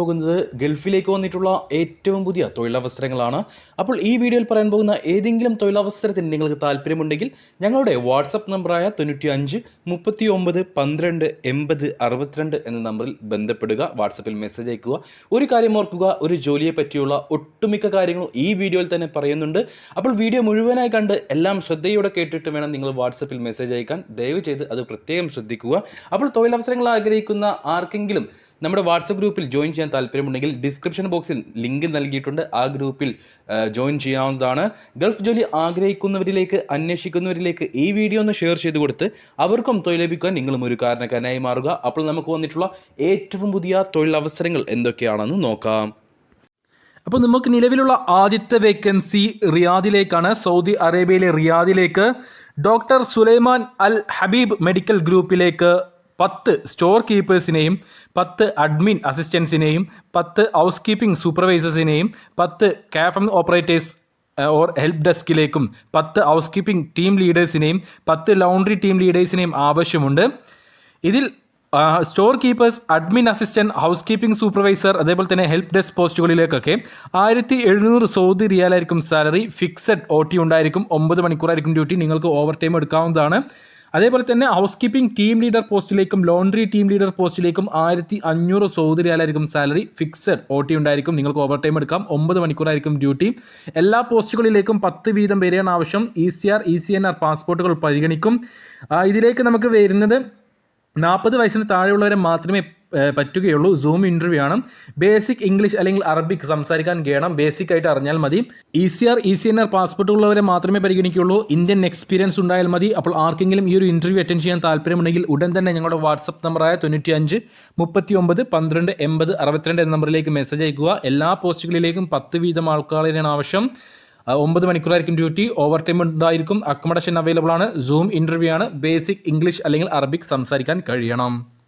പോകുന്നത് ഗൾഫിലേക്ക് വന്നിട്ടുള്ള ഏറ്റവും പുതിയ തൊഴിലവസരങ്ങളാണ്. അപ്പോൾ ഈ വീഡിയോയിൽ പറയാൻ പോകുന്ന ഏതെങ്കിലും തൊഴിലവസരത്തിന് നിങ്ങൾക്ക് താല്പര്യമുണ്ടെങ്കിൽ ഞങ്ങളുടെ വാട്സപ്പ് നമ്പറായ തൊണ്ണൂറ്റി അഞ്ച് മുപ്പത്തി ഒമ്പത് പന്ത്രണ്ട് എൺപത് അറുപത്തിരണ്ട് എന്ന നമ്പറിൽ ബന്ധപ്പെടുക വാട്സപ്പിൽ മെസ്സേജ് അയക്കുക. ഒരു കാര്യം ഓർക്കുക ഒരു ജോലിയെ പറ്റിയുള്ള ഒട്ടുമിക്ക കാര്യങ്ങളും ഈ വീഡിയോയിൽ തന്നെ പറയുന്നുണ്ട്. അപ്പോൾ വീഡിയോ മുഴുവനായി കണ്ട് എല്ലാം ശ്രദ്ധയോടെ കേട്ടിട്ട് വേണം നിങ്ങൾ വാട്സപ്പിൽ മെസ്സേജ് അയക്കാൻ. ദയവ് ചെയ്ത് അത് പ്രത്യേകം ശ്രദ്ധിക്കുക. അപ്പോൾ തൊഴിലവസരങ്ങൾ ആഗ്രഹിക്കുന്ന ആർക്കെങ്കിലും നമ്മുടെ വാട്സപ്പ് ഗ്രൂപ്പിൽ ജോയിൻ ചെയ്യാൻ താല്പര്യമുണ്ടെങ്കിൽ ഡിസ്ക്രിപ്ഷൻ ബോക്സിൽ ലിങ്ക് നൽകിയിട്ടുണ്ട്. ആ ഗ്രൂപ്പിൽ ജോയിൻ ചെയ്യാവുന്നതാണ്. ഗൾഫ് ജോലി ആഗ്രഹിക്കുന്നവരിലേക്ക് അന്വേഷിക്കുന്നവരിലേക്ക് ഈ വീഡിയോ ഒന്ന് ഷെയർ ചെയ്ത് കൊടുത്ത് അവർക്കും തൊഴിൽ ലഭിക്കാൻ നിങ്ങളും ഒരു കാരണക്കാരനായി മാറുക. അപ്പോൾ നമുക്ക് വന്നിട്ടുള്ള ഏറ്റവും പുതിയ തൊഴിലവസരങ്ങൾ എന്തൊക്കെയാണെന്ന് നോക്കാം. അപ്പോൾ നമുക്ക് നിലവിലുള്ള ആദ്യത്തെ വേക്കൻസി റിയാദിലേക്കാണ്. സൗദി അറേബ്യയിലെ റിയാദിലേക്ക് doctor Sulaiman Al Habib medical ഗ്രൂപ്പിലേക്ക് പത്ത് സ്റ്റോർ കീപ്പേഴ്സിനെയും പത്ത് അഡ്മിൻ അസിസ്റ്റൻസിനെയും പത്ത് ഹൗസ് കീപ്പിംഗ് സൂപ്പർവൈസേഴ്സിനെയും പത്ത് കാഫം ഓപ്പറേറ്റേഴ്സ് ഓർ ഹെൽപ്പ് ഡെസ്കിലേക്കും പത്ത് ഹൗസ് കീപ്പിംഗ് ടീം ലീഡേഴ്സിനെയും പത്ത് ലൗണ്ടറി ടീം ലീഡേഴ്സിനെയും ആവശ്യമുണ്ട്. ഇതിൽ storekeepers admin assistant housekeeping supervisor അതേപോലെ തന്നെ ഹെൽപ്പ് ഡെസ്ക് പോസ്റ്റുകളിലേക്കൊക്കെ ആയിരത്തി എഴുന്നൂറ് സൗദി റിയാലായിരിക്കും സാലറി ഫിക്സഡ് ഒ ടി ഉണ്ടായിരിക്കും ഒമ്പത് മണിക്കൂറായിരിക്കും ഡ്യൂട്ടി നിങ്ങൾക്ക് ഓവർ ടൈം എടുക്കാവുന്നതാണ്. അതേപോലെ തന്നെ ഹൗസ് കീപ്പിംഗ് ടീം ലീഡർ പോസ്റ്റിലേക്കും ലോണ്ടറി ടീം ലീഡർ പോസ്റ്റിലേക്കും ആയിരത്തി അഞ്ഞൂറ് Saudi salary fixed O T ഉണ്ടായിരിക്കും. നിങ്ങൾക്ക് ഓവർ ടൈം എടുക്കാം. ഒമ്പത് മണിക്കൂറായിരിക്കും ഡ്യൂട്ടി എല്ലാ പോസ്റ്റുകളിലേക്കും പത്ത് വീതം പേരെയാണ് ആവശ്യം. E C R E C N R പാസ്പോർട്ടുകൾ പരിഗണിക്കും. ഇതിലേക്ക് നമുക്ക് വരുന്നത് നാൽപ്പത് വയസ്സിന് താഴെയുള്ളവരെ മാത്രമേ പറ്റുകയുള്ളൂ. സൂം ഇന്റർവ്യൂ ആണ്. ബേസിക് ഇംഗ്ലീഷ് അല്ലെങ്കിൽ അറബിക് സംസാരിക്കാൻ കഴിയണം ബേസിക് ആയിട്ട് അറിഞ്ഞാൽ മതി. E C R E C N R passport ഉള്ളവരെ മാത്രമേ പരിഗണിക്കുകയുള്ളൂ ഇന്ത്യൻ എക്സ്പീരിയൻസ് ഉണ്ടായാൽ മതി. അപ്പോൾ ആർക്കെങ്കിലും ഈ ഒരു ഇന്റർവ്യൂ അറ്റൻഡ് ചെയ്യാൻ താല്പര്യമുണ്ടെങ്കിൽ ഉടൻ തന്നെ ഞങ്ങളുടെ വാട്സപ്പ് നമ്പറായ തൊണ്ണൂറ്റി അഞ്ച് മുപ്പത്തി ഒമ്പത് പന്ത്രണ്ട് എൺപത് അറുപത്തിരണ്ട് എന്ന നമ്പറിലേക്ക് മെസ്സേജ് അയക്കുക. എല്ലാ പോസ്റ്റുകളിലേക്കും പത്ത് വീതം ആൾക്കാരെയാണ് ആവശ്യം. ഒമ്പത് മണിക്കൂറായിരിക്കും ഡ്യൂട്ടി ഓവർ ടൈം ഉണ്ടായിരിക്കും. അക്കോമഡേഷൻ അവൈലബിൾ ആണ്. സൂം ഇന്റർവ്യൂ ആണ്. ബേസിക് ഇംഗ്ലീഷ് അല്ലെങ്കിൽ അറബിക് സംസാരിക്കാൻ കഴിയണം.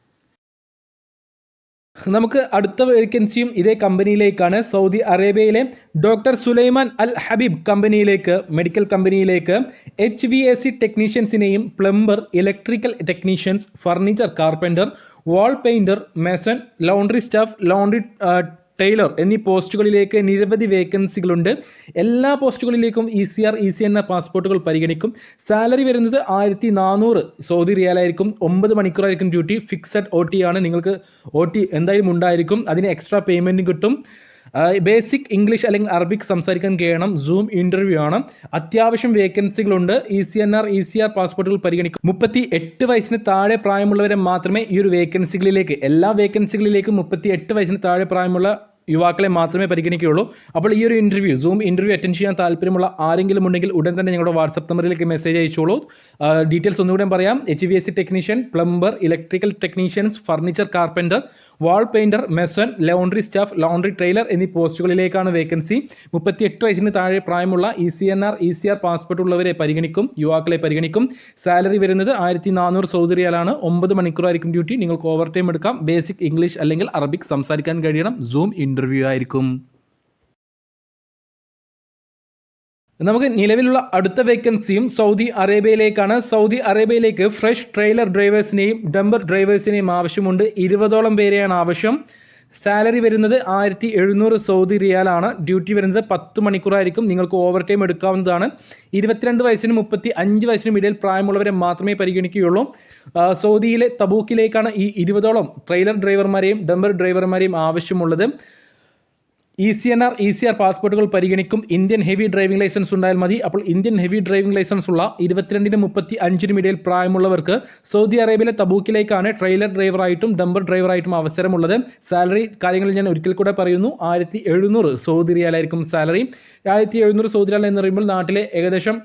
നമുക്ക് അടുത്ത വേക്കൻസിയും ഇതേ കമ്പനിയിലേക്കാണ് സൗദി അറേബ്യയിലെ ഡോക്ടർ സുലൈമാൻ അൽ ഹബീബ് കമ്പനിയിലേക്ക് മെഡിക്കൽ കമ്പനിയിലേക്ക് H V S C ടെക്നീഷ്യൻസിനെയും plumber electrical technicians furniture carpenter wall painter mason laundry staff laundry tailor എന്നീ പോസ്റ്റുകളിലേക്ക് നിരവധി വേക്കൻസികളുണ്ട്. എല്ലാ പോസ്റ്റുകളിലേക്കും E C R E C എന്ന പാസ്പോർട്ടുകൾ പരിഗണിക്കും. സാലറി വരുന്നത് ആയിരത്തി നാനൂറ് സൗദി റിയാലായിരിക്കും. ഒമ്പത് മണിക്കൂറായിരിക്കും ഡ്യൂട്ടി. ഫിക്സഡ് ഒ ടി ആണ്. നിങ്ങൾക്ക് ഒ ടി എന്തായാലും ഉണ്ടായിരിക്കും. അതിന് എക്സ്ട്രാ പേയ്മെന്റും കിട്ടും. ബേസിക് ഇംഗ്ലീഷ് അല്ലെങ്കിൽ അറബിക് സംസാരിക്കാൻ കഴിയണം. സൂം ഇന്റർവ്യൂ ആണ്. അത്യാവശ്യം വേക്കൻസികളുണ്ട്. E C N R E C R പാസ്പോർട്ടുകൾ പരിഗണിക്കും. മുപ്പത്തി എട്ട് വയസ്സിന് താഴെ പ്രായമുള്ളവരെ മാത്രമേ ഈ ഒരു വേക്കൻസികളിലേക്ക് എല്ലാ വേക്കൻസികളിലേക്കും മുപ്പത്തി എട്ട് വയസ്സിന് താഴെ പ്രായമുള്ള യുവാക്കളെ മാത്രമേ പരിഗണിക്കുകയുള്ളൂ. അപ്പോൾ ഈ ഒരു ഇന്റർവ്യൂ സൂം ഇന്റർവ്യൂ അറ്റൻഡ് ചെയ്യാൻ താല്പര്യമുള്ള ആരെങ്കിലും ഉണ്ടെങ്കിൽ ഉടൻ തന്നെ ഞങ്ങളുടെ വാട്സപ്പ് നമ്പറിലേക്ക് മെസ്സേജ് അയച്ചോളൂ. ഡീറ്റെയിൽസ് ഒന്നുകൂടെ പറയാം. H V S C technician plumber electrical technicians furniture carpenter wall painter mason laundry staff laundry trailer എന്നീ പോസ്റ്റുകളിലേക്കാണ് വേക്കൻസി. മുപ്പത്തിയെട്ട് വയസ്സിന് താഴെ പ്രായമുള്ള E C N R E C R passport ഉള്ളവരെ പരിഗണിക്കും യുവാക്കളെ പരിഗണിക്കും. സാലറി വരുന്നത് ആയിരത്തി നാനൂറ് സൗദി റിയാലാണ് ഒമ്പത് മണിക്കൂറായിരിക്കും ഡ്യൂട്ടി. നിങ്ങൾക്ക് ഓവർ ടൈം എടുക്കാം. ബേസിക് ഇംഗ്ലീഷ് അല്ലെങ്കിൽ അറബിക് സംസാരിക്കാൻ കഴിയണം. സൂം ഇന്റർവ്യൂ ആയിരിക്കും. നമുക്ക് നിലവിലുള്ള അടുത്ത വേക്കൻസിയും സൗദി അറേബ്യയിലേക്കാണ്. സൗദി അറേബ്യയിലേക്ക് ഫ്രഷ് ട്രെയിലർ ഡ്രൈവേഴ്സിനെയും ഡംബർ ഡ്രൈവേഴ്സിനെയും ആവശ്യമുണ്ട്. ഇരുപതോളം പേരെയാണ് ആവശ്യം. സാലറി വരുന്നത് ആയിരത്തി എഴുന്നൂറ് സൗദി റിയാലാണ്. ഡ്യൂട്ടി വരുന്നത് പത്ത് മണിക്കൂറായിരിക്കും. നിങ്ങൾക്ക് ഓവർ ടൈം എടുക്കാവുന്നതാണ്. ഇരുപത്തിരണ്ട് വയസ്സിനും മുപ്പത്തി അഞ്ച് വയസ്സിനും ഇടയിൽ പ്രായമുള്ളവരെ മാത്രമേ പരിഗണിക്കുകയുള്ളൂ. സൗദിയിലെ തബൂക്കിലേക്കാണ് ഈ ഇരുപതോളം ട്രെയിലർ ഡ്രൈവർമാരെയും ഡംബർ ഡ്രൈവർമാരെയും ആവശ്യമുള്ളത്. E C N R E C R പാസ്പോർട്ടുകൾ പരിഗണിക്കും ഇന്ത്യൻ ഹെവി ഡ്രൈവിംഗ് ലൈസൻസ് ഉണ്ടായാൽ മതി. അപ്പോൾ ഇന്ത്യൻ ഹെവി ഡ്രൈവിംഗ് ലൈസൻസ് ഉള്ള ഇരുപത്തിരണ്ടിനും മുപ്പത്തി അഞ്ചിനും ഇടയിൽ പ്രായമുള്ളവർക്ക് സൗദി അറേബ്യയിലെ തബൂക്കിലേക്കാണ് ട്രെയിലർ ഡ്രൈവറായിട്ടും ഡംബർ ഡ്രൈവറായിട്ടും അവസരമുള്ളത്. സാലറി കാര്യങ്ങൾ ഞാൻ ഒരിക്കൽ കൂടെ പറയുന്നു. ആയിരത്തി എഴുന്നൂറ് സൗദി റിയാലായിരിക്കും സാലറി. ആയിരത്തി എഴുന്നൂറ് സൗദി റിയാൽ എന്ന് പറയുമ്പോൾ നാട്ടിലെ ഏകദേശം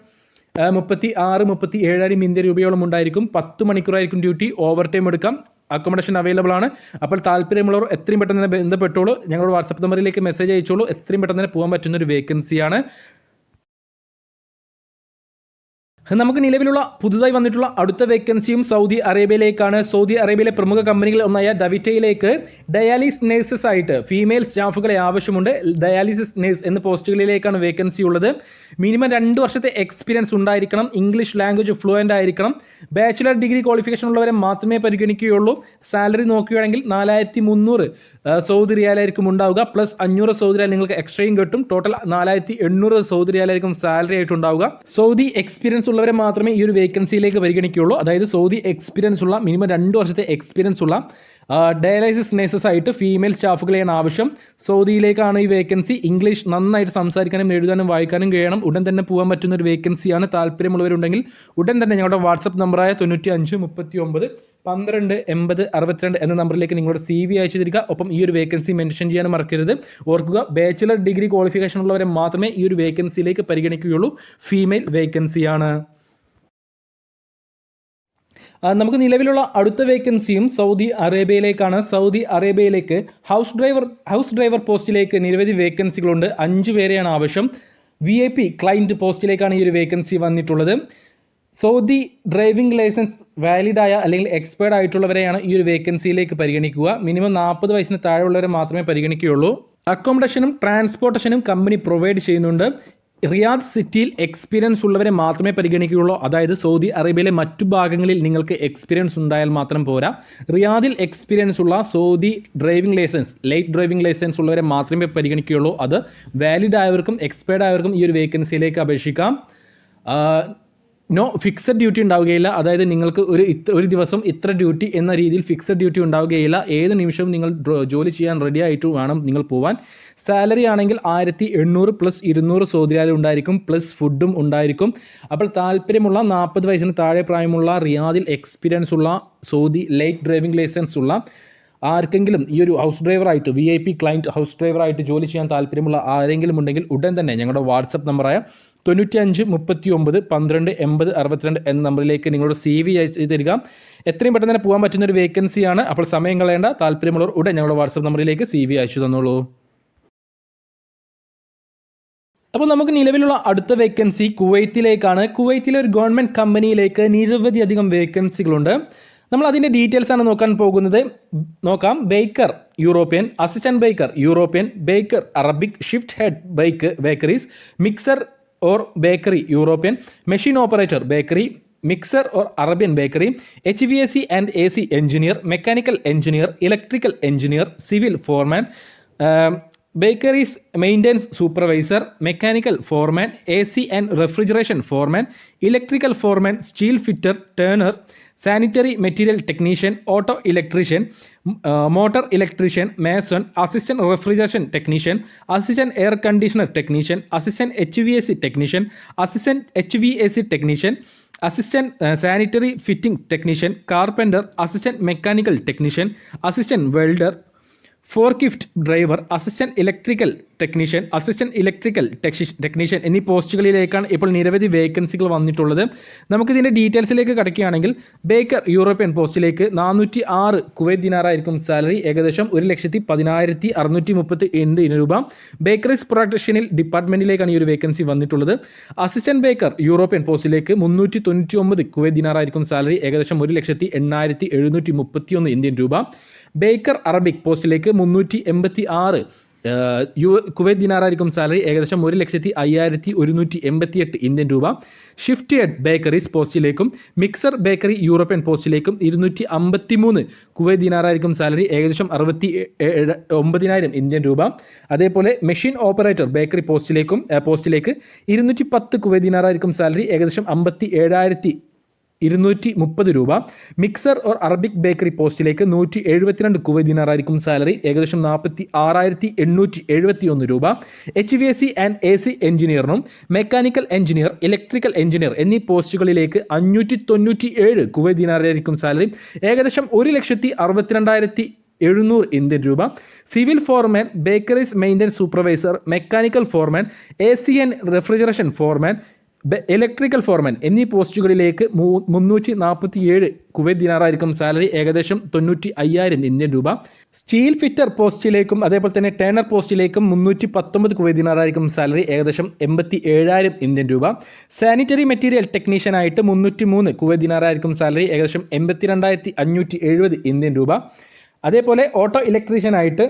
മുപ്പത്തി ആറ് മുപ്പത്തി ഏഴായിരം ഇന്ത്യ രൂപയോളം ഉണ്ടായിരിക്കും. പത്ത് മണിക്കൂറായിരിക്കും ഡ്യൂട്ടി ഓവർ ടൈം എടുക്കാം. അക്കോമഡേഷൻ അവൈലബിൾ ആണ്. അപ്പോൾ താല്പര്യമുള്ളവർ എത്രയും പെട്ടെന്ന് തന്നെ ബന്ധപ്പെട്ടോളൂ ഞങ്ങളുടെ വാട്സപ്പ് നമ്പറിലേക്ക് മെസ്സേജ് അയച്ചോളൂ. എത്രയും പെട്ടെന്ന് തന്നെ പോകാൻ പറ്റുന്ന ഒരു വേക്കൻസിയാണ് നമുക്ക് നിലവിലുള്ള പുതുതായി വന്നിട്ടുള്ള അടുത്ത വേക്കൻസിയും സൗദി അറേബ്യയിലേക്കാണ്. സൗദി അറേബ്യയിലെ പ്രമുഖ കമ്പനികളിൽ ഒന്നായ ഡവിറ്റയിലേക്ക് ഡയാലിസ് നേഴ്സസ് ആയിട്ട് ഫീമെയിൽ സ്റ്റാഫുകളെ ആവശ്യമുണ്ട്. ഡയാലിസിസ് നേഴ്സ് എന്ന പോസ്റ്റുകളിലേക്കാണ് വേക്കൻസി ഉള്ളത്. മിനിമം രണ്ട് വർഷത്തെ എക്സ്പീരിയൻസ് ഉണ്ടായിരിക്കണം. ഇംഗ്ലീഷ് ലാംഗ്വേജ് ഫ്ലുവന്റ് ആയിരിക്കണം. ബാച്ചുലർ ഡിഗ്രി ക്വാളിഫിക്കേഷൻ ഉള്ളവരെ മാത്രമേ പരിഗണിക്കുകയുള്ളൂ. സാലറി നോക്കുകയാണെങ്കിൽ നാലായിരത്തി മുന്നൂറ് സൗദി റിയാലായിരിക്കും ഉണ്ടാവുക. പ്ലസ് അഞ്ഞൂറ് സൗദി റിയാൽ നിങ്ങൾക്ക് എക്സ്ട്രയും കിട്ടും. ടോട്ടൽ നാലായിരത്തി എണ്ണൂറ് സൗദി റിയാലായിരിക്കും സാലറി ആയിട്ടുണ്ടാവുക സൗദി എക്സ്പീരിയൻസ് ഉള്ളവരെ മാത്രമേ ഈ ഒരു വേക്കൻസിയിലേക്ക് പരിഗണിക്കുകയുള്ളൂ. അതായത് സൗദി എക്സ്പീരിയൻസ് ഉള്ള മിനിമം രണ്ട് വർഷത്തെ എക്സ്പീരിയൻസ് ഉള്ള ഡയാലൈസിസ് നേഴ്സസ് ആയിട്ട് ഫീമെയിൽ സ്റ്റാഫുകളെയാണ് ആവശ്യം. സൗദിയിലേക്കാണ് ഈ വേക്കൻസി ഇംഗ്ലീഷ് നന്നായിട്ട് സംസാരിക്കാനും എഴുതാനും വായിക്കാനും കഴിയണം. ഉടൻ തന്നെ പോകാൻ പറ്റുന്ന ഒരു വേക്കൻസിയാണ് താല്പര്യമുള്ളവരുണ്ടെങ്കിൽ ഉടൻ തന്നെ ഞങ്ങളുടെ വാട്സപ്പ് നമ്പറായ തൊണ്ണൂറ്റി അഞ്ച് മുപ്പത്തി ഒമ്പത് പന്ത്രണ്ട് എൺപത് അറുപത്തിരണ്ട് എന്ന നമ്പറിലേക്ക് നിങ്ങളുടെ സി വി അയച്ചു തരിക ഒപ്പം ഈ ഒരു വേക്കൻസി മെൻഷൻ ചെയ്യാനും മറക്കരുത്. ഓർക്കുക ബാച്ചുലർ ഡിഗ്രി ക്വാളിഫിക്കേഷൻ ഉള്ളവരെ മാത്രമേ ഈ ഒരു വേക്കൻസിയിലേക്ക് പരിഗണിക്കുകയുള്ളൂ. ഫീമെയിൽ വേക്കൻസിയാണ് നമുക്ക് നിലവിലുള്ള അടുത്ത വേക്കൻസിയും സൗദി അറേബ്യയിലേക്കാണ്. സൗദി അറേബ്യയിലേക്ക് ഹൗസ് ഡ്രൈവർ ഹൗസ് ഡ്രൈവർ പോസ്റ്റിലേക്ക് നിരവധി വേക്കൻസികളുണ്ട് അഞ്ച് പേരെയാണ് ആവശ്യം. വി ഐ പി ക്ലൈന്റ് പോസ്റ്റിലേക്കാണ് ഈ ഒരു വേക്കൻസി വന്നിട്ടുള്ളത്. സൗദി ഡ്രൈവിംഗ് ലൈസൻസ് വാലിഡ് ആയ അല്ലെങ്കിൽ എക്സ്പയർഡ് ആയിട്ടുള്ളവരെയാണ് ഈ ഒരു വേക്കൻസിയിലേക്ക് പരിഗണിക്കുക. മിനിമം നാൽപ്പത് വയസ്സിന് താഴെയുള്ളവരെ മാത്രമേ പരിഗണിക്കുകയുള്ളൂ. അക്കോമഡേഷനും ട്രാൻസ്പോർട്ടേഷനും കമ്പനി പ്രൊവൈഡ് ചെയ്യുന്നുണ്ട്. റിയാദ് സിറ്റിയിൽ എക്സ്പീരിയൻസ് ഉള്ളവരെ മാത്രമേ പരിഗണിക്കുകയുള്ളൂ. അതായത് സൗദി അറേബ്യയിലെ മറ്റു ഭാഗങ്ങളിൽ നിങ്ങൾക്ക് എക്സ്പീരിയൻസ് ഉണ്ടായാൽ മാത്രം പോരാ. റിയാദിൽ എക്സ്പീരിയൻസ് ഉള്ള Saudi driving licence light driving licence ഉള്ളവരെ മാത്രമേ പരിഗണിക്കുകയുള്ളൂ. അത് വാലിഡ് ആയവർക്കും എക്സ്പയർഡ് ആയവർക്കും ഈ ഒരു വേക്കൻസിയിലേക്ക് അപേക്ഷിക്കാം. നോ ഫിക്സഡ് ഡ്യൂട്ടി ഉണ്ടാവുകയില്ല. അതായത് നിങ്ങൾക്ക് ഒരു ഇത്ര ഒരു ദിവസം ഇത്ര ഡ്യൂട്ടി എന്ന രീതിയിൽ ഫിക്സഡ് ഡ്യൂട്ടി ഉണ്ടാവുകയില്ല. ഏത് നിമിഷവും നിങ്ങൾ ജോലി ചെയ്യാൻ റെഡി ആയിട്ട് വേണം നിങ്ങൾ പോവാൻ. സാലറി ആണെങ്കിൽ ആയിരത്തി എണ്ണൂറ് പ്ലസ് ഇരുന്നൂറ് സൗദിയാലും ഉണ്ടായിരിക്കും പ്ലസ് ഫുഡും ഉണ്ടായിരിക്കും. അപ്പോൾ താല്പര്യമുള്ള നാൽപ്പത് വയസ്സിന് താഴെ പ്രായമുള്ള റിയാദിൽ എക്സ്പീരിയൻസ് ഉള്ള സൗദി ലൈറ്റ് ഡ്രൈവിംഗ് ലൈസൻസ് ഉള്ള ആർക്കെങ്കിലും ഈ ഒരു house ഡ്രൈവറായിട്ട് V I P client house ഡ്രൈവറായിട്ട് ജോലി ചെയ്യാൻ താല്പര്യമുള്ള ആരെങ്കിലും ഉണ്ടെങ്കിൽ ഉടൻ തന്നെ ഞങ്ങളുടെ വാട്സപ്പ് നമ്പറായ തൊണ്ണൂറ്റി അഞ്ച് മുപ്പത്തി ഒമ്പത് പന്ത്രണ്ട് എൺപത് അറുപത്തിരണ്ട് എന്ന നമ്പറിലേക്ക് നിങ്ങളുടെ സി വി അയച്ച് തരിക. എത്രയും പെട്ടെന്ന് തന്നെ പോകാൻ പറ്റുന്ന ഒരു വേക്കൻസിയാണ് അപ്പോൾ സമയം കളയേണ്ട. താല്പര്യമുള്ളവർ ഉടൻ ഞങ്ങളുടെ വാട്സപ്പ് നമ്പറിലേക്ക് സി വി അയച്ചു തന്നോളൂ. അപ്പോൾ നമുക്ക് നിലവിലുള്ള അടുത്ത വേക്കൻസി കുവൈത്തിലേക്കാണ്. കുവൈത്തിലെ ഒരു ഗവൺമെന്റ് കമ്പനിയിലേക്ക് നിരവധി അധികം വേക്കൻസികളുണ്ട് നമ്മൾ അതിന്റെ ഡീറ്റെയിൽസ് ആണ് നോക്കാൻ പോകുന്നത്. നോക്കാം. Baker European assistant baker European baker Arabic shift head bike bakeries mixer or bakery European machine operator bakery mixer or Arabian bakery H V S C and A C engineer mechanical engineer electrical engineer civil foreman bakeries maintenance supervisor mechanical foreman A C and refrigeration foreman electrical foreman steel fitter turner sanitary material technician auto electrician motor electrician mason assistant refrigeration technician assistant air conditioner technician assistant H V S C technician assistant H V S C technician assistant sanitary fitting technician carpenter assistant mechanical technician assistant welder forklift driver assistant electrical technician assistant electrical technician എന്നീ പോസ്റ്റുകളിലേക്കാണ് ഇപ്പോൾ നിരവധി വേക്കൻസികൾ വന്നിട്ടുള്ളത്. നമുക്കിതിന്റെ ഡീറ്റെയിൽസിലേക്ക് കടക്കുകയാണെങ്കിൽ Baker European പോസ്റ്റിലേക്ക് നാനൂറ്റി ആറ് Kuwait ദിനാറായിരിക്കും സാലറി ഏകദേശം ഒരു ലക്ഷത്തി പതിനായിരത്തി അറുന്നൂറ്റി മുപ്പത്തി എൺപത് രൂപ. ബേക്കറീസ് പ്രൊഡക്ഷനിൽ ഡിപ്പാർട്ട്മെന്റിലേക്കാണ് ഈ ഒരു വേക്കൻസി വന്നിട്ടുള്ളത്. അസിസ്റ്റന്റ് ബേക്കർ യൂറോപ്യൻ പോസ്റ്റിലേക്ക് മുന്നൂറ്റി തൊണ്ണൂറ്റി ഒമ്പത് കുവൈറ്റ് ദിനാറായിരിക്കും സാലറി ഏകദേശം ഒരു ലക്ഷത്തി എണ്ണായിരത്തി എഴുന്നൂറ്റി മുപ്പത്തി ഒന്ന് ഇന്ത്യൻ രൂപ. ബേക്കർ അറബിക് പോസ്റ്റിലേക്ക് മുന്നൂറ്റി എൺപത്തി ആറ് യു കുവൈറ്റ് ദിനാറായിരിക്കും സാലറി ഏകദേശം ഒരു ലക്ഷത്തി അയ്യായിരത്തി ഒരുന്നൂറ്റി എൺപത്തി എട്ട് ഇന്ത്യൻ രൂപ. ഷിഫ്റ്റ് എഡ് ബേക്കറീസ് പോസ്റ്റിലേക്കും മിക്സർ ബേക്കറി യൂറോപ്യൻ പോസ്റ്റിലേക്കും ഇരുന്നൂറ്റി അമ്പത്തി മൂന്ന് കുവൈറ്റ് ദിനാറായിരിക്കും സാലറി ഏകദേശം അറുപത്തി ഒമ്പതിനായിരം ഇന്ത്യൻ രൂപ. അതേപോലെ മെഷീൻ ഓപ്പറേറ്റർ ബേക്കറി പോസ്റ്റിലേക്കും പോസ്റ്റിലേക്ക് ഇരുന്നൂറ്റി പത്ത് കുവൈറ്റ് ദിനാറായിരിക്കും സാലറി ഏകദേശം അമ്പത്തി ഏഴായിരത്തി ഇരുന്നൂറ്റി മുപ്പത് രൂപ. മിക്സർ ഓർ അറബിക് ബേക്കറി പോസ്റ്റിലേക്ക് നൂറ്റി എഴുപത്തിരണ്ട് കുവൈദിനാറായിരിക്കും ദിനാറായിരിക്കും സാലറി. ഏകദേശം നാൽപ്പത്തി ആറായിരത്തി എണ്ണൂറ്റി എഴുപത്തി ഒന്ന് രൂപ. H V S C and A C എഞ്ചിനീയറിനും mechanical engineer electrical engineer എന്നീ പോസ്റ്റുകളിലേക്ക് അഞ്ഞൂറ്റി തൊണ്ണൂറ്റി ഏഴ് കുവൈദിനാറായിരിക്കും ദിനാറായിരിക്കും സാലറി. ഏകദേശം ഒരു ലക്ഷത്തി അറുപത്തിരണ്ടായിരത്തി എഴുന്നൂറ് ഇന്ത്യൻ രൂപ. Civil foreman bakeries maintenance supervisor mechanical foreman A C and refrigeration foreman electrical foreman എന്നീ പോസ്റ്റുകളിലേക്ക് മൂ- മുന്നൂറ്റി നാൽപ്പത്തി ഏഴ് കുവൈറ്റ് ദിനാറായിരിക്കും സാലറി ഏകദേശം തൊണ്ണൂറ്റി അയ്യായിരം ഇന്ത്യൻ രൂപ. സ്റ്റീൽ ഫിറ്റർ പോസ്റ്റിലേക്കും അതേപോലെ തന്നെ ടേണർ പോസ്റ്റിലേക്കും മുന്നൂറ്റി പത്തൊമ്പത് കുവൈറ്റ് ദിനാറായിരിക്കും സാലറി ഏകദേശം എൺപത്തി ഏഴായിരം ഇന്ത്യൻ രൂപ. സാനിറ്ററി മെറ്റീരിയൽ ടെക്നീഷ്യനായിട്ട് മുന്നൂറ്റി മൂന്ന് കുവൈറ്റ് ദിനാറായിരിക്കും സാലറി ഏകദേശം എൺപത്തി രണ്ടായിരത്തി അഞ്ഞൂറ്റി എഴുപത് ഇന്ത്യൻ രൂപ. അതേപോലെ ഓട്ടോ ഇലക്ട്രീഷ്യനായിട്ട്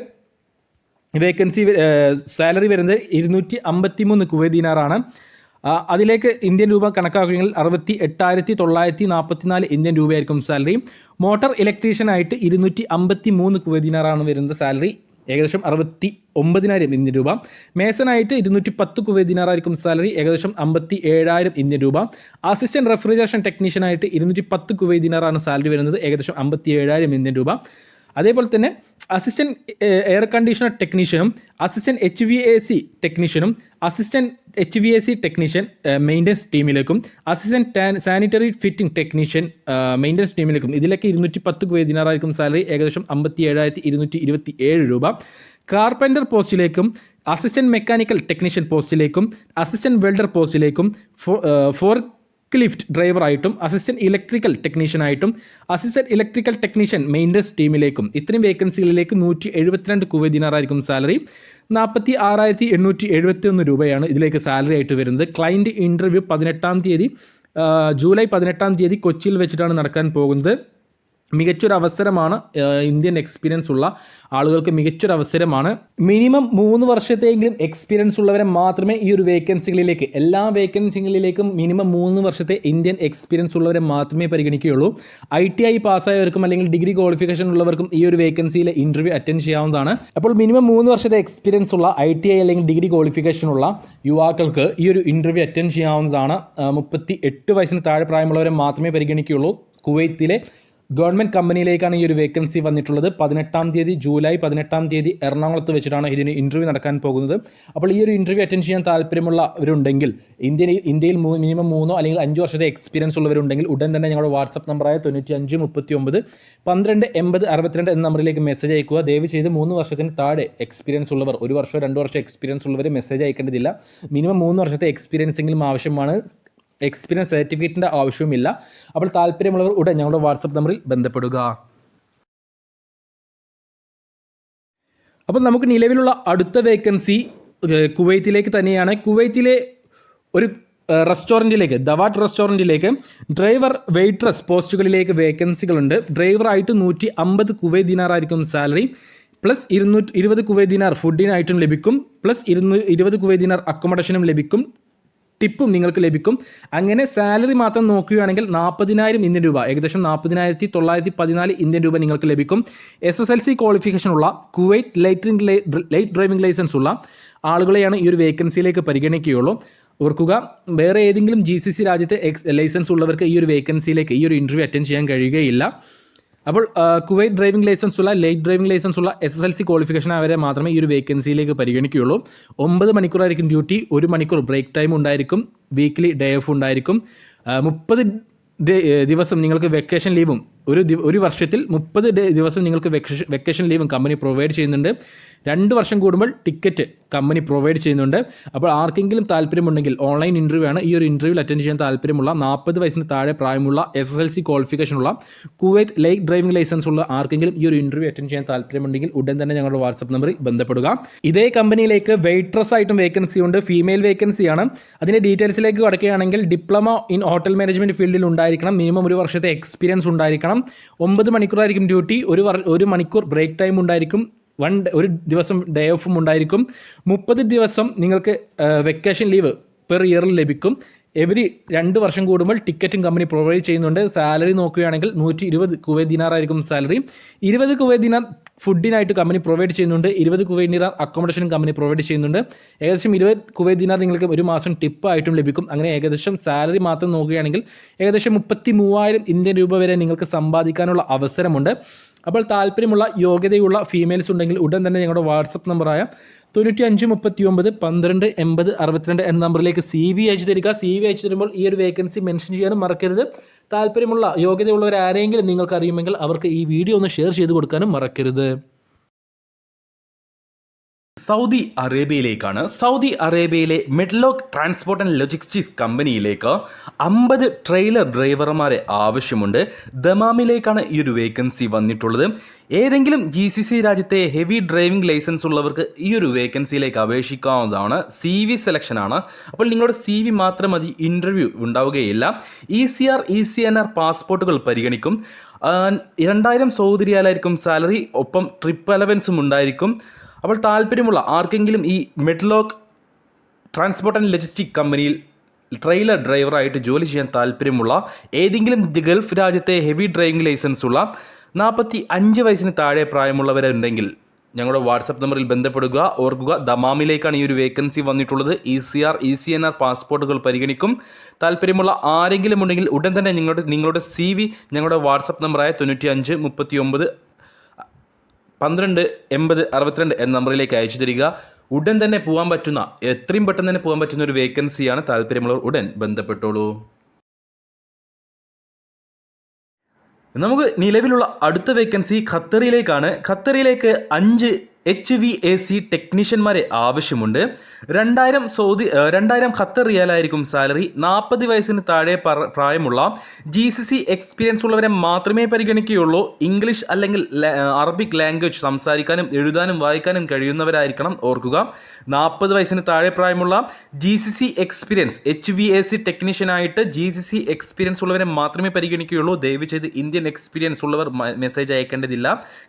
വേക്കൻസി സാലറി വരുന്നത് ഇരുന്നൂറ്റി അമ്പത്തി മൂന്ന് കുവൈറ്റ് ദീനാറാണ്. അതിലേക്ക് ഇന്ത്യൻ രൂപ കണക്കാക്കുകയാണെങ്കിൽ അറുപത്തി എട്ടായിരത്തി തൊള്ളായിരത്തി നാൽപ്പത്തിനാല് ഇന്ത്യൻ രൂപയായിരിക്കും സാലറി. മോട്ടോർ ഇലക്ട്രീഷ്യനായിട്ട് ഇരുന്നൂറ്റി അമ്പത്തി മൂന്ന് കുവേദിനാറാണ് വരുന്നത് സാലറി. ഏകദേശം അറുപത്തി ഒമ്പതിനായിരം ഇന്ത്യൻ രൂപ. മേസനായിട്ട് ഇരുന്നൂറ്റി പത്ത് കുവേദിനാറായിരിക്കും സാലറി. ഏകദേശം അമ്പത്തി ഏഴായിരം ഇന്ത്യൻ രൂപ. അസിസ്റ്റന്റ് റെഫ്രിജറേഷൻ ടെക്നീഷ്യനായിട്ട് ഇരുന്നൂറ്റി പത്ത് കുവേദിനാറാണ് സാലറി വരുന്നത്. ഏകദേശം അമ്പത്തി ഏഴായിരം ഇന്ത്യൻ രൂപ. അതേപോലെ തന്നെ assistant air conditioner ടെക്നീഷ്യനും assistant H V A C ടെക്നീഷ്യനും assistant H V A C technician maintenance ടീമിലേക്കും assistant sanitary fitting technician maintenance ടീമിലേക്കും. ഇതിലൊക്കെ ഇരുന്നൂറ്റി പത്ത് വേദിനാറായിരിക്കും ദിനാറായിരിക്കും സാലറി ഏകദേശം അമ്പത്തി ഏഴായിരത്തി ഇരുന്നൂറ്റി ഇരുപത്തി ഏഴ് രൂപ. കാർപ്പന്റർ പോസ്റ്റിലേക്കും അസിസ്റ്റന്റ് മെക്കാനിക്കൽ ടെക്നീഷ്യൻ പോസ്റ്റിലേക്കും അസിസ്റ്റന്റ് വെൽഡർ പോസ്റ്റിലേക്കും ഫോർ ലിഫ്റ്റ് ഡ്രൈവറായിട്ടും അസിസ്റ്റന്റ് ഇലക്ട്രിക്കൽ ടെക്നീഷ്യനായിട്ടും അസിസ്റ്റന്റ് ഇലക്ട്രിക്കൽ ടെക്നീഷ്യൻ മെയിന്റനൻസ് ടീമിലേക്കും ഇത്രയും വേക്കൻസികളിലേക്ക് നൂറ്റി എഴുപത്തിരണ്ട് കുവൈ ദിനാറായിരിക്കും സാലറി. നാൽപ്പത്തി ആറായിരത്തി എണ്ണൂറ്റി എഴുപത്തി ഒന്ന് രൂപയാണ് ഇതിലേക്ക് സാലറി ആയിട്ട് വരുന്നത്. ക്ലയന്റ് ഇന്റർവ്യൂ പതിനെട്ടാം തീയതി ജൂലൈ പതിനെട്ടാം തീയതി കൊച്ചിയിൽ വെച്ചിട്ടാണ് നടക്കാൻ പോകുന്നത്. മികച്ചൊരു അവസരമാണ് ഇന്ത്യൻ എക്സ്പീരിയൻസ് ഉള്ള ആളുകൾക്ക് മികച്ചൊരു അവസരമാണ് മിനിമം മൂന്ന് വർഷത്തെയെങ്കിലും എക്സ്പീരിയൻസ് ഉള്ളവരെ മാത്രമേ ഈ ഒരു വേക്കൻസികളിലേക്ക് എല്ലാ വേക്കൻസികളിലേക്കും മിനിമം മൂന്ന് വർഷത്തെ ഇന്ത്യൻ എക്സ്പീരിയൻസ് ഉള്ളവരെ മാത്രമേ പരിഗണിക്കുകയുള്ളൂ. ഐ ടി ഐ പാസ്സായവർക്കും അല്ലെങ്കിൽ ഡിഗ്രി ക്വാളിഫിക്കേഷൻ ഉള്ളവർക്കും ഈ ഒരു വേക്കൻസിയിലെ ഇന്റർവ്യൂ അറ്റൻഡ് ചെയ്യാവുന്നതാണ്. അപ്പോൾ മിനിമം മൂന്ന് വർഷത്തെ എക്സ്പീരിയൻസ് ഉള്ള ഐ ടി ഐ അല്ലെങ്കിൽ ഡിഗ്രി ക്വാളിഫിക്കേഷൻ ഉള്ള യുവാക്കൾക്ക് ഈ ഒരു ഇന്റർവ്യൂ അറ്റൻഡ് ചെയ്യാവുന്നതാണ്. മുപ്പത്തി എട്ട് വയസ്സിന് താഴെ പ്രായമുള്ളവരെ മാത്രമേ പരിഗണിക്കുകയുള്ളൂ. കുവൈത്തിലെ ഗവൺമെന്റ് കമ്പനിയിലേക്കാണ് ഈ ഒരു വേക്കൻസി വന്നിട്ടുള്ളത്. പതിനെട്ടാം തീയതി ജൂലൈ പതിനെട്ടാം തീയതി എറണാകുളത്ത് വെച്ചിട്ടാണ് ഇതിന് ഇന്റർവ്യൂ നടക്കാൻ പോകുന്നത്. അപ്പോൾ ഈ ഒരു ഇന്റർവ്യൂ അറ്റൻഡ് ചെയ്യാൻ താല്പര്യമുള്ളവരുണ്ടെങ്കിൽ ഇന്ത്യയിൽ ഇന്ത്യയിൽ മിനിമം മൂന്നോ അല്ലെങ്കിൽ അഞ്ച് വർഷത്തെ എക്സ്പീരിയൻസ് ഉള്ളവരുണ്ടെങ്കിൽ ഉടൻ തന്നെ ഞങ്ങളുടെ വാട്സപ്പ് നമ്പറായ തൊണ്ണൂറ്റി അഞ്ച് മുപ്പത്തി ഒമ്പത് പന്ത്രണ്ട് എൺപത് അറുപത്തിരണ്ട് എന്ന നമ്പറിലേക്ക് മെസ്സേജ് അയക്കുക. ദയവ് ചെയ്ത് മൂന്ന് വർഷത്തിന് താഴെ എക്സ്പീരിയൻസ് ഉള്ളവർ ഒരു വർഷമോ രണ്ട് വർഷം എക്സ്പീരിയൻസ് ഉള്ളവർ മെസ്സേജ് അയക്കേണ്ടതില്ല. മിനിമം മൂന്ന് വർഷത്തെ എക്സ്പീരിയൻസ് എങ്കിലും ആവശ്യമാണ്. എക്സ്പീരിയൻസ് സർട്ടിഫിക്കറ്റിന്റെ ആവശ്യവുമില്ല. അപ്പോൾ താല്പര്യമുള്ളവർ ഉടൻ ഞങ്ങളുടെ വാട്സപ്പ് നമ്പറിൽ ബന്ധപ്പെടുക. അപ്പോൾ നമുക്ക് നിലവിലുള്ള അടുത്ത വേക്കൻസി കുവൈത്തിലേക്ക് തന്നെയാണ്. കുവൈത്തിലെ ഒരു റെസ്റ്റോറന്റിലേക്ക് ദവാട്ട് റെസ്റ്റോറന്റിലേക്ക് ഡ്രൈവർ വെയിട്രസ് പോസ്റ്റുകളിലേക്ക് വേക്കൻസികളുണ്ട് ഡ്രൈവറായിട്ട് നൂറ്റി അമ്പത് കുവൈ ദിനാറായിരിക്കും സാലറി പ്ലസ് ഇരുന്നൂറ്റി ഇരുപത് കുവൈ ദിനാർ ഫുഡിനായിട്ടും ലഭിക്കും. പ്ലസ് ഇരുന്നൂ ഇരുപത് കുവൈ ദിനാർ അക്കോമഡേഷനും ലഭിക്കും. ടിപ്പും നിങ്ങൾക്ക് ലഭിക്കും. അങ്ങനെ സാലറി മാത്രം നോക്കുകയാണെങ്കിൽ നാൽപ്പതിനായിരം ഇന്ത്യൻ രൂപ ഏകദേശം നാൽപ്പതിനായിരത്തി തൊള്ളായിരത്തി പതിനാല് ഇന്ത്യൻ രൂപ നിങ്ങൾക്ക് ലഭിക്കും. S S L C ക്വാളിഫിക്കേഷനുള്ള Kuwait light light driving licence ഉള്ള ആളുകളെയാണ് ഈ ഒരു വേക്കൻസിയിലേക്ക് പരിഗണിക്കുകയുള്ളൂ. ഓർക്കുക വേറെ ഏതെങ്കിലും ജി സി സി രാജ്യത്തെ എക്സ് ലൈസൻസ് ഉള്ളവർക്ക് ഈ ഒരു വേക്കൻസിയിലേക്ക് ഈ ഒരു ഇന്റർവ്യൂ അറ്റൻഡ് ചെയ്യാൻ കഴിയുകയില്ല. അപ്പോൾ കുവൈറ്റ് ഡ്രൈവിംഗ് ലൈസൻസ് ഉള്ള ലൈറ്റ് ഡ്രൈവിംഗ് ലൈസൻസ് ഉള്ള S S L C qualification അവരെ മാത്രമേ ഈ ഒരു വേക്കൻസിയിലേക്ക് പരിഗണിക്കുകയുള്ളൂ. ഒമ്പത് മണിക്കൂറായിരിക്കും ഡ്യൂട്ടി ഒരു മണിക്കൂർ ബ്രേക്ക് ടൈം ഉണ്ടായിരിക്കും വീക്ക്ലി ഡേ ഓഫ് ഉണ്ടായിരിക്കും. മുപ്പത് ദിവസം നിങ്ങൾക്ക് വെക്കേഷൻ ലീവും ഒരു ഒരു വർഷത്തിൽ മുപ്പത് ദിവസം നിങ്ങൾക്ക് വെക്കേഷൻ വെക്കേഷൻ ലീവും കമ്പനി പ്രൊവൈഡ് ചെയ്യുന്നുണ്ട്. രണ്ട് വർഷം കൂടുമ്പോൾ ടിക്കറ്റ് കമ്പനി പ്രൊവൈഡ് ചെയ്യുന്നുണ്ട്. അപ്പോൾ ആർക്കെങ്കിലും താല്പര്യമുണ്ടെങ്കിൽ ഓൺലൈൻ ഇന്റർവ്യൂ ആണ് ഈ ഒരു ഇന്റർവ്യൂവിൽ അറ്റൻഡ് ചെയ്യാൻ താല്പര്യമുള്ള നാൽപ്പത് വയസ്സിന് താഴെ പ്രായമുള്ള S S L C qualification ഉള്ള കുവൈത്ത് ലൈക്ക് ഡ്രൈവിംഗ് ലൈസൻസ് ഉള്ള ആർക്കെങ്കിലും ഈ ഒരു ഇന്റർവ്യൂ അറ്റൻഡ് ചെയ്യാൻ താല്പര്യമുണ്ടെങ്കിൽ ഉടൻ തന്നെ ഞങ്ങളുടെ വാട്സപ്പ് നമ്പറിൽ ബന്ധപ്പെടുക. ഇതേ കമ്പനിയിലേക്ക് വെയിട്രസ് ആയിട്ടും വേക്കൻസി ഉണ്ട്. ഫീമെയിൽ വേക്കൻസിയാണ് അതിന്റെ ഡീറ്റെയിൽസിലേക്ക് കടക്കുകയാണെങ്കിൽ ഡിപ്ലോമ ഇൻ ഹോട്ടൽ മാനേജ്മെന്റ് ഫീൽഡിൽ ഉണ്ടായിരിക്കണം. മിനിമം ഒരു വർഷത്തെ എക്സ്പീരിയൻസ് ഉണ്ടായിരിക്കണം. ഒമ്പത് മണിക്കൂറായിരിക്കും ഡ്യൂട്ടി ഒരു ഒരു മണിക്കൂർ ബ്രേക്ക് ടൈം ഉണ്ടായിരിക്കും വൺ ഒരു ദിവസം ഡേ ഓഫും ഉണ്ടായിരിക്കും. മുപ്പത് ദിവസം നിങ്ങൾക്ക് വെക്കേഷൻ ലീവ് പെർ ഇയറിൽ ലഭിക്കും. എവരി രണ്ട് വർഷം കൂടുമ്പോൾ ടിക്കറ്റും കമ്പനി പ്രൊവൈഡ് ചെയ്യുന്നുണ്ട്. സാലറി നോക്കുകയാണെങ്കിൽ നൂറ്റി ഇരുപത് കുവൈറ്റ് ദിനാറായിരിക്കും സാലറി. ഇരുപത് കുവൈറ്റ് ദിനാർ ഫുഡിനായിട്ട് കമ്പനി പ്രൊവൈഡ് ചെയ്യുന്നുണ്ട്. ഇരുപത് കുവൈറ്റ് ദിനാർ അക്കോമഡേഷനും കമ്പനി പ്രൊവൈഡ് ചെയ്യുന്നുണ്ട്. ഏകദേശം ഇരുപത് കുവൈറ്റ് ദിനാർ നിങ്ങൾക്ക് ഒരു മാസം ടിപ്പ് ആയിട്ടും ലഭിക്കും. അങ്ങനെ ഏകദേശം സാലറി മാത്രം നോക്കുകയാണെങ്കിൽ ഏകദേശം മുപ്പത്തി മൂവായിരം ഇന്ത്യൻ രൂപ വരെ നിങ്ങൾക്ക് സമ്പാദിക്കാനുള്ള അവസരമുണ്ട്. അപ്പോൾ താല്പര്യമുള്ള യോഗ്യതയുള്ള ഫീമെയിൽസ് ഉണ്ടെങ്കിൽ ഉടൻ തന്നെ ഞങ്ങളുടെ വാട്സപ്പ് നമ്പറായ തൊണ്ണൂറ്റി അഞ്ച് മുപ്പത്തി ഒമ്പത് പന്ത്രണ്ട് എൺപത് അറുപത്തിരണ്ട് എന്ന നമ്പറിലേക്ക് സി വി അയച്ചു തരിക. സി വി അയച്ചു തരുമ്പോൾ ഈ ഒരു വേക്കൻസി മെൻഷൻ ചെയ്യാനും മറക്കരുത്. താല്പര്യമുള്ള യോഗ്യതയുള്ളവരാരെങ്കിലും നിങ്ങൾക്കറിയുമെങ്കിൽ അവർക്ക് ഈ വീഡിയോ ഒന്ന് ഷെയർ ചെയ്ത് കൊടുക്കാനും മറക്കരുത്. സൗദി അറേബ്യയിലേക്കാണ്. സൗദി അറേബ്യയിലെ മെഡ്ലോക്ക് ട്രാൻസ്പോർട്ട് ആൻഡ് ലോജിസ്റ്റിക്സ് കമ്പനിയിലേക്ക് അമ്പത് ട്രെയിലർ ഡ്രൈവർമാരെ ആവശ്യമുണ്ട്. ദമാമിലേക്കാണ് ഈ ഒരു വേക്കൻസി വന്നിട്ടുള്ളത്. ഏതെങ്കിലും ജി സി സി രാജ്യത്തെ ഹെവി ഡ്രൈവിംഗ് ലൈസൻസ് ഉള്ളവർക്ക് ഈ ഒരു വേക്കൻസിയിലേക്ക് അപേക്ഷിക്കാവുന്നതാണ്. സി വി സെലക്ഷനാണ് അപ്പോൾ നിങ്ങളുടെ സി വി മാത്രം മതി ഇന്റർവ്യൂ ഉണ്ടാവുകയില്ല. E C R E C N R പാസ്പോർട്ടുകൾ പരിഗണിക്കും. രണ്ടായിരം സൗദി റിയാലായിരിക്കും സാലറി ഒപ്പം ട്രിപ്പ് അലവൻസും ഉണ്ടായിരിക്കും. അപ്പോൾ താല്പര്യമുള്ള ആർക്കെങ്കിലും ഈ മെഡ്ലോക്ക് ട്രാൻസ്പോർട്ട് ആൻഡ് ലോജിസ്റ്റിക് കമ്പനിയിൽ ട്രെയിലർ ഡ്രൈവറായിട്ട് ജോലി ചെയ്യാൻ താല്പര്യമുള്ള ഏതെങ്കിലും ഗൾഫ് രാജ്യത്തെ ഹെവി ഡ്രൈവിംഗ് ലൈസൻസ് ഉള്ള നാൽപ്പത്തി അഞ്ച് വയസ്സിന് താഴെ പ്രായമുള്ളവരുണ്ടെങ്കിൽ ഞങ്ങളുടെ വാട്സപ്പ് നമ്പറിൽ ബന്ധപ്പെടുക. ഓർക്കുക ദമാമിലേക്കാണ് ഈ ഒരു വേക്കൻസി വന്നിട്ടുള്ളത്. E C R E C N R പാസ്പോർട്ടുകൾ പരിഗണിക്കും. താല്പര്യമുള്ള ആരെങ്കിലും ഉണ്ടെങ്കിൽ ഉടൻ തന്നെ നിങ്ങളുടെ നിങ്ങളുടെ സി വി ഞങ്ങളുടെ വാട്സപ്പ് നമ്പറായ തൊണ്ണൂറ്റി അഞ്ച് മുപ്പത്തി ഒമ്പത് പന്ത്രണ്ട് എൺപത് അറുപത്തിരണ്ട് എന്ന നമ്പറിലേക്ക് അയച്ചു തരിക. ഉടൻ തന്നെ പോകാൻ പറ്റുന്ന എത്രയും പെട്ടെന്ന് തന്നെ പോകാൻ പറ്റുന്ന ഒരു വേക്കൻസിയാണ് താല്പര്യമുള്ളവർ ഉടൻ ബന്ധപ്പെട്ടോളൂ. നമുക്ക് നിലവിലുള്ള അടുത്ത വേക്കൻസി ഖത്തറിയിലേക്കാണ്. ഖത്തറിലേക്ക് അഞ്ച് എച്ച് വി എ സി ടെക്നീഷ്യന്മാരെ ആവശ്യമുണ്ട്. രണ്ടായിരം സൗദി രണ്ടായിരം ഖത്തർ റിയാലായിരിക്കും സാലറി. നാൽപ്പത് വയസ്സിന് താഴെ പ്രായമുള്ള ജി സി സി എക്സ്പീരിയൻസ് ഉള്ളവരെ മാത്രമേ പരിഗണിക്കുകയുള്ളൂ. ഇംഗ്ലീഷ് അല്ലെങ്കിൽ അറബിക് ലാംഗ്വേജ് സംസാരിക്കാനും എഴുതാനും വായിക്കാനും കഴിയുന്നവരായിരിക്കണം ഓർക്കുക. നാൽപ്പത് വയസ്സിന് താഴെ പ്രായമുള്ള G C C experience H V A C ടെക്നീഷ്യനായിട്ട് G C C experience ഉള്ളവരെ മാത്രമേ പരിഗണിക്കുകയുള്ളൂ. ദയവ് ചെയ്ത് ഇന്ത്യൻ എക്സ്പീരിയൻസ് ഉള്ളവർ മെസ്സേജ് അയക്കേണ്ടതില്ല.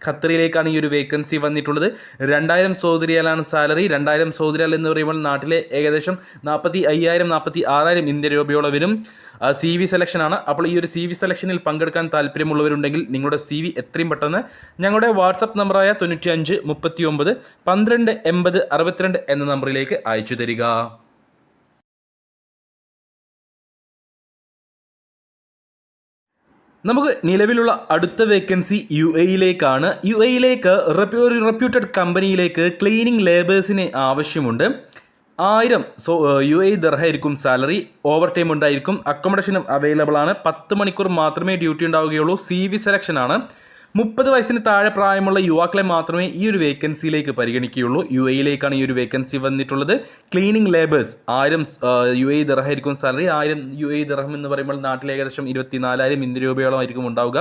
ഖത്തറിലേക്കാണ് ഈ ഒരു വേക്കൻസി വന്നിട്ടുള്ളത്. രണ്ടായിരം സൗദരിയാലാണ് സാലറി. രണ്ടായിരം സൗദരിയാൽ എന്ന് പറയുമ്പോൾ നാട്ടിലെ ഏകദേശം നാൽപ്പത്തി അയ്യായിരം നാൽപ്പത്തി ആറായിരം ഇന്ത്യ രൂപയോളം വരും. സി വി സെലക്ഷനാണ് അപ്പോൾ ഈ ഒരു സി വി സെലക്ഷനിൽ പങ്കെടുക്കാൻ താല്പര്യമുള്ളവരുണ്ടെങ്കിൽ നിങ്ങളുടെ സി വി എത്രയും പെട്ടെന്ന് ഞങ്ങളുടെ വാട്സപ്പ് നമ്പറായ തൊണ്ണൂറ്റി അഞ്ച് മുപ്പത്തി ഒമ്പത് പന്ത്രണ്ട് എൺപത് അറുപത്തിരണ്ട് എന്ന നമ്പറിലേക്ക് അയച്ചു തരിക. നമുക്ക് നിലവിലുള്ള അടുത്ത വേക്കൻസി യു എയിലേക്കാണ് യു എയിലേക്ക് ഒരു റെപ്യൂട്ടഡ് കമ്പനിയിലേക്ക് ക്ലീനിങ് ലേബേഴ്സിന് ആവശ്യമുണ്ട്. ആയിരം സോ യു എ ദർഹായിരിക്കും സാലറി ഓവർ ടൈം ഉണ്ടായിരിക്കും. അക്കോമഡേഷനും അവൈലബിൾ ആണ്. പത്ത് മണിക്കൂർ മാത്രമേ ഡ്യൂട്ടി ഉണ്ടാവുകയുള്ളൂ. സി വി സെലക്ഷൻ ആണ്. മുപ്പത് വയസ്സിന് താഴെ പ്രായമുള്ള യുവാക്കളെ മാത്രമേ ഈ ഒരു വേക്കൻസിയിലേക്ക് പരിഗണിക്കുകയുള്ളൂ. യു എയിലേക്കാണ് ഈ ഒരു വേക്കൻസി വന്നിട്ടുള്ളത്. ക്ലീനിങ് ലേബേഴ്സ് ആയിരം യു എ ദർഹായിരിക്കും സാലറി ആയിരം യു എ ദർഹം എന്ന് പറയുമ്പോൾ നാട്ടിൽ ഏകദേശം ഇരുപത്തിനാലായിരം ഇന്ത്യ രൂപയോളം ആയിരിക്കും ഉണ്ടാവുക.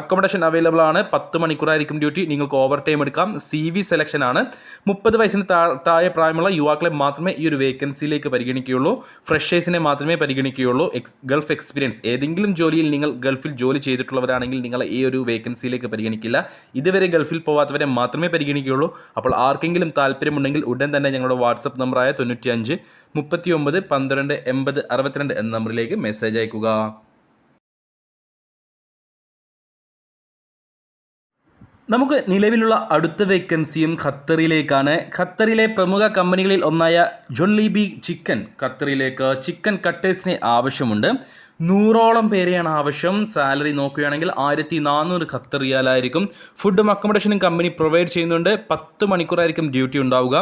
അക്കോമഡേഷൻ അവൈലബിൾ ആണ്. പത്ത് മണിക്കൂറായിരിക്കും ഡ്യൂട്ടി നിങ്ങൾക്ക് ഓവർ ടൈം എടുക്കാം. സി വി സെലക്ഷൻ ആണ്. മുപ്പത് വയസ്സിന് താഴെ പ്രായമുള്ള യുവാക്കളെ മാത്രമേ ഈ ഒരു വേക്കൻസിയിലേക്ക് പരിഗണിക്കുകയുള്ളൂ. ഫ്രഷേഴ്സിനെ മാത്രമേ പരിഗണിക്കുകയുള്ളൂ. എക്സ് ഗൾഫ് എക്സ്പീരിയൻസ് ഏതെങ്കിലും ജോലിയിൽ നിങ്ങൾ ഗൾഫിൽ ജോലി ചെയ്തിട്ടുള്ളവരാണെങ്കിൽ നിങ്ങൾ ഈ ഒരു വേക്കൻസിയിലേക്ക് പരിഗണിക്കില്ല. ഇതുവരെ ഗൾഫിൽ പോവാത്തവരെ മാത്രമേ പരിഗണിക്കുകയുള്ളൂ. അപ്പോൾ ആർക്കെങ്കിലും താല്പര്യമുണ്ടെങ്കിൽ ഉടൻ തന്നെ ഞങ്ങളുടെ വാട്സപ്പ് നമ്പറായ തൊണ്ണൂറ്റി അഞ്ച് മുപ്പത്തി ഒമ്പത് പന്ത്രണ്ട് എൺപത് അറുപത്തിരണ്ട് എന്ന നമ്പറിലേക്ക് മെസ്സേജ് അയക്കുക. നമുക്ക് നിലവിലുള്ള അടുത്ത വേക്കൻസിയും ഖത്തറിലേക്കാണ്. ഖത്തറിലെ പ്രമുഖ കമ്പനികളിൽ ഒന്നായ ജൊൺലി ചിക്കൻ. ഖത്തറിലേക്ക് ചിക്കൻ കട്ടേഴ്സിന് ആവശ്യമുണ്ട്. നൂറോളം പേരെയാണ് ആവശ്യം. സാലറി നോക്കുകയാണെങ്കിൽ ആയിരത്തി നാനൂറ് ഖത്തർ റിയാലായിരിക്കും. ഫുഡും അക്കോമഡേഷനും കമ്പനി പ്രൊവൈഡ് ചെയ്യുന്നുണ്ട്. പത്ത് മണിക്കൂറായിരിക്കും ഡ്യൂട്ടി ഉണ്ടാവുക.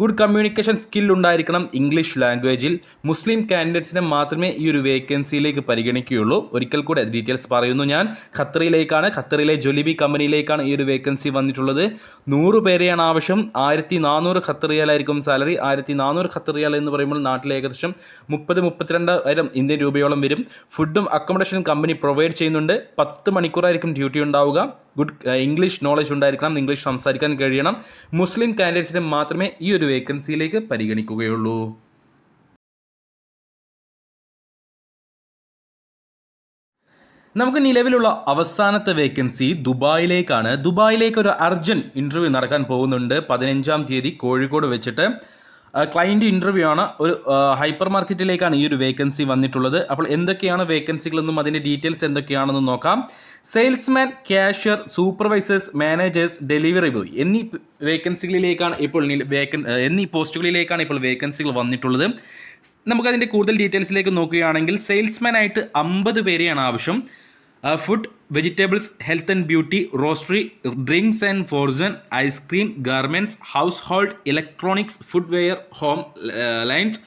ഗുഡ് കമ്മ്യൂണിക്കേഷൻ സ്കിൽ ഉണ്ടായിരിക്കണം ഇംഗ്ലീഷ് ലാംഗ്വേജിൽ മുസ്ലിം കാൻഡിഡേറ്റ്സിനെ മാത്രമേ ഈ ഒരു വേക്കൻസിയിലേക്ക് പരിഗണിക്കുകയുള്ളൂ. ഒരിക്കൽ കൂടെ ഡീറ്റെയിൽസ് പറയുന്നു ഞാൻ. ഖത്തറിലേക്കാണ് ഖത്തറിലെ ജൊലിബി കമ്പനിയിലേക്കാണ് ഈ ഒരു വേക്കൻസി വന്നിട്ടുള്ളത്. നൂറ് പേരെയാണ് ആവശ്യം. ആയിരത്തി നാനൂറ് ഖത്തർ റിയാലായിരിക്കും സാലറി ആയിരത്തി നാനൂറ് ഖത്തർ റിയാൽ എന്ന് പറയുമ്പോൾ നാട്ടിൽ ഏകദേശം മുപ്പത് മുപ്പത്തിരണ്ടായിരം ഇന്ത്യൻ രൂപയോളം വരും. ഫുഡും അക്കോമഡേഷനും കമ്പനി പ്രൊവൈഡ് ചെയ്യുന്നുണ്ട്. പത്ത് മണിക്കൂറായിരിക്കും ഡ്യൂട്ടി ഉണ്ടാവുക. ഗുഡ് ഇംഗ്ലീഷ് നോളജ് ഉണ്ടായിരിക്കണം. ഇംഗ്ലീഷ് സംസാരിക്കാൻ കഴിയണം. മുസ്ലിം കാൻഡിഡേറ്റ്സിനെ മാത്രമേ ഈ ഒരു വേക്കൻസിയിലേക്ക് പരിഗണിക്കുകയുള്ളൂ. നമുക്ക് നിലവിലുള്ള അവസാനത്തെ വേക്കൻസി ദുബായിലേക്കാണ്. ദുബായിലേക്ക് ഒരു അർജന്റ് ഇന്റർവ്യൂ നടക്കാൻ പോകുന്നുണ്ട്. പതിനഞ്ചാം തീയതി കോഴിക്കോട് വെച്ചിട്ട്. ക്ലയന്റ് ഇന്റർവ്യൂ ആണ്. ഒരു ഹൈപ്പർ മാർക്കറ്റിലേക്കാണ് ഈ ഒരു വേക്കൻസി വന്നിട്ടുള്ളത്. അപ്പോൾ എന്തൊക്കെയാണ് വേക്കൻസികളെന്നും അതിന്റെ ഡീറ്റെയിൽസ് എന്തൊക്കെയാണെന്ന് നോക്കാം. Salesman cashier supervisors managers delivery boy എന്നീ വേക്കൻസികളിലേക്കാണ് ഇപ്പോൾ വേക്കൻ എന്നീ പോസ്റ്റുകളിലേക്കാണ് ഇപ്പോൾ വേക്കൻസികൾ വന്നിട്ടുള്ളത്. നമുക്കതിന്റെ കൂടുതൽ ഡീറ്റെയിൽസിലേക്ക് നോക്കുകയാണെങ്കിൽ സെയിൽസ്മാനായിട്ട് അമ്പത് പേരെയാണ് ആവശ്യം. Food vegetables health and beauty roastery drinks and frozen ice cream garments household electronics food ware home lines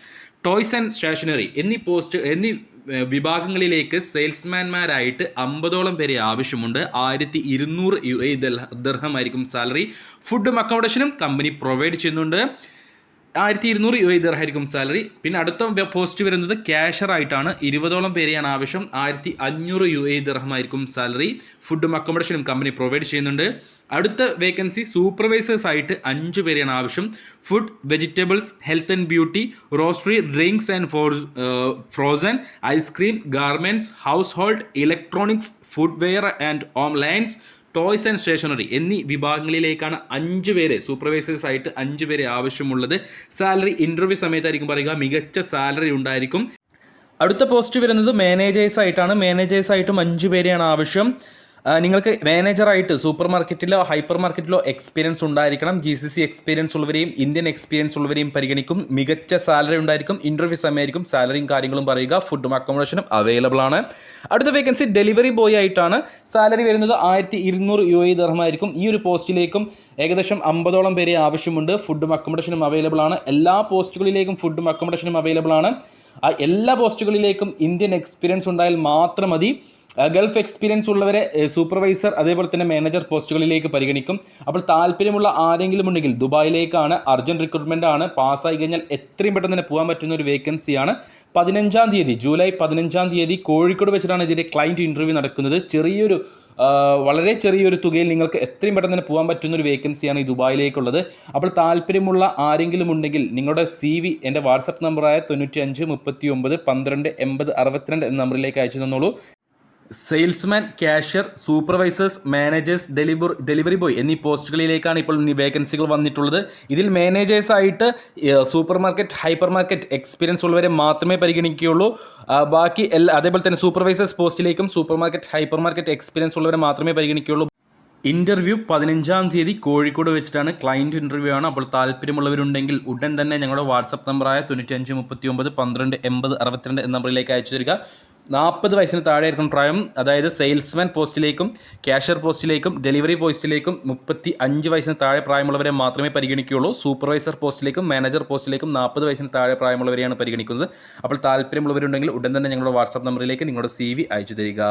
toys and stationery എന്നീ പോസ്റ്റ് എന്നീ വിഭാഗങ്ങളിലേക്ക് സെയിൽസ്മാൻമാരായിട്ട് അമ്പതോളം പേരെ ആവശ്യമുണ്ട്. ആയിരത്തി ഇരുന്നൂറ് യു എ ദർഹമായിരിക്കും സാലറി. ഫുഡും അക്കോമഡേഷനും കമ്പനി പ്രൊവൈഡ് ചെയ്യുന്നുണ്ട്. ആയിരത്തി ഇരുന്നൂറ് യു ദർഹായിരിക്കും സാലറി. പിന്നെ അടുത്ത പോസ്റ്റ് വരുന്നത് ക്യാഷർ ആയിട്ടാണ്. ഇരുപതോളം പേരെയാണ് ആവശ്യം. ആയിരത്തി അഞ്ഞൂറ് യു എ ദർഹമായിരിക്കും സാലറി. ഫുഡും അക്കോമഡേഷനും കമ്പനി പ്രൊവൈഡ് ചെയ്യുന്നുണ്ട്. അടുത്ത വേക്കൻസി സൂപ്പർവൈസേഴ്സ് ആയിട്ട് അഞ്ച് പേരെയാണ് ആവശ്യം. Food vegetables health and beauty roastery drinks and for frozen ice cream garments household electronics food ware and onlines toys and stationery എന്നീ വിഭാഗങ്ങളിലേക്കാണ് അഞ്ച് പേരെ സൂപ്പർവൈസേഴ്സ് ആയിട്ട് അഞ്ച് പേരെ ആവശ്യമുള്ളത്. സാലറി ഇന്റർവ്യൂ സമയത്തായിരിക്കും പറയുക മികച്ച സാലറി ഉണ്ടായിരിക്കും. അടുത്ത പോസ്റ്റ് വരുന്നത് മാനേജേഴ്സ് ആയിട്ടാണ്. മാനേജേഴ്സ് ആയിട്ടും അഞ്ച് പേരെയാണ് ആവശ്യം. നിങ്ങൾക്ക് മാനേജറായിട്ട് സൂപ്പർ മാർക്കറ്റിലോ ഹൈപ്പർ മാർക്കറ്റിലോ എക്സ്പീരിയൻസ് ഉണ്ടായിരിക്കണം. ജി സി സി എക്സ്പീരിയൻസ് ഉള്ളവരെയും ഇന്ത്യൻ എക്സ്പീരിയൻസ് ഉള്ളവരെയും പരിഗണിക്കും. മികച്ച സാലറി ഉണ്ടായിരിക്കും. ഇന്റർവ്യൂ സമയമായിരിക്കും. സാലറിയും കാര്യങ്ങളും പറയുക. ഫുഡും അക്കോമഡേഷനും അവൈലബിൾ ആണ്. അടുത്ത വേക്കൻസി ഡെലിവറി ബോയ് ആയിട്ടാണ്. സാലറി വരുന്നത് ആയിരത്തി ഇരുന്നൂറ് യു എ ദർഹമായിരിക്കും. ഈ ഒരു പോസ്റ്റിലേക്കും ഏകദേശം അമ്പതോളം പേരെ ആവശ്യമുണ്ട്. ഫുഡും അക്കോമഡേഷനും അവൈലബിൾ ആണ്. എല്ലാ പോസ്റ്റുകളിലേക്കും ഫുഡും അക്കോമഡേഷനും അവൈലബിൾ ആണ്. എല്ലാ പോസ്റ്റുകളിലേക്കും ഇന്ത്യൻ എക്സ്പീരിയൻസ് ഉണ്ടായാൽ മാത്രം മതി. ഗൾഫ് എക്സ്പീരിയൻസ് ഉള്ളവരെ സൂപ്പർവൈസർ അതേപോലെ തന്നെ മാനേജർ പോസ്റ്റുകളിലേക്ക് പരിഗണിക്കും. അപ്പോൾ താല്പര്യമുള്ള ആരെങ്കിലും ഉണ്ടെങ്കിൽ ദുബായിലേക്കാണ് അർജന്റ് റിക്രൂട്ട്മെന്റ് ആണ് പാസ്സായി കഴിഞ്ഞാൽ എത്രയും പെട്ടെന്ന് തന്നെ പോകാൻ പറ്റുന്ന ഒരു വേക്കൻസിയാണ് പതിനഞ്ചാം തീയതി ജൂലൈ പതിനഞ്ചാം തീയതി കോഴിക്കോട് വെച്ചിട്ടാണ് ഇതിന്റെ ക്ലയന്റ് ഇന്റർവ്യൂ നടക്കുന്നത്. ചെറിയൊരു വളരെ ചെറിയൊരു തുകയിൽ നിങ്ങൾക്ക് എത്രയും പെട്ടെന്ന് തന്നെ പോകാൻ പറ്റുന്ന ഒരു വേക്കൻസിയാണ് ഈ ദുബായിലേക്കുള്ളത്. അപ്പോൾ താല്പര്യമുള്ള ആരെങ്കിലും ഉണ്ടെങ്കിൽ നിങ്ങളുടെ സി വി എന്റെ വാട്സപ്പ് നമ്പറായ തൊണ്ണൂറ്റി അഞ്ച് മുപ്പത്തി ഒമ്പത് പന്ത്രണ്ട് എൺപത് അറുപത്തിരണ്ട് എന്ന നമ്പറിലേക്ക് അയച്ചു തന്നോളൂ. Salesman cashier supervisors managers deliver delivery boy എന്നീ പോസ്റ്റുകളിലേക്കാണ് ഇപ്പോൾ വേക്കൻസികൾ വന്നിട്ടുള്ളത്. ഇതിൽ മാനേജേഴ്സായിട്ട് super market hyper market experience ഉള്ളവരെ മാത്രമേ പരിഗണിക്കുകയുള്ളൂ. ബാക്കി എല്ലാ അതേപോലെ തന്നെ supervisors പോസ്റ്റിലേക്കും super market hyper market experience ഉള്ളവരെ മാത്രമേ പരിഗണിക്കുകയുള്ളൂ. ഇന്റർവ്യൂ പതിനഞ്ചാം തീയതി കോഴിക്കോട് വെച്ചിട്ടാണ് ക്ലയന്റ് ഇന്റർവ്യൂ ആണ്. അപ്പോൾ താല്പര്യമുള്ളവരുണ്ടെങ്കിൽ ഉടൻ തന്നെ ഞങ്ങളുടെ വാട്സപ്പ് നമ്പറായ തൊണ്ണൂറ്റഞ്ച് മുപ്പത്തി ഒമ്പത് പന്ത്രണ്ട് എൺപത് അറുപത്തിരണ്ട് എന്ന നമ്പറിലേക്ക് അയച്ചു തരിക. നാൽപ്പത് വയസ്സിന് താഴെ ആയിരിക്കും പ്രായം. അതായത് സെയിൽസ്മാൻ പോസ്റ്റിലേക്കും ക്യാഷ്യർ പോസ്റ്റിലേക്കും ഡെലിവറി പോസ്റ്റിലേക്കും മുപ്പത്തി അഞ്ച് വയസ്സിന് താഴെ പ്രായമുള്ളവരെ മാത്രമേ പരിഗണിക്കുകയുള്ളൂ. സൂപ്പർവൈസർ പോസ്റ്റിലേക്കും മാനേജർ പോസ്റ്റിലേക്കും നാൽപ്പത് വയസ്സിന് താഴെ പ്രായമുള്ളവരെയാണ് പരിഗണിക്കുന്നത്. അപ്പോൾ താല്പര്യമുള്ളവരുണ്ടെങ്കിൽ ഉടൻ തന്നെ ഞങ്ങളുടെ വാട്സാപ്പ് നമ്പറിലേക്ക് നിങ്ങളുടെ സി അയച്ചു തരിക.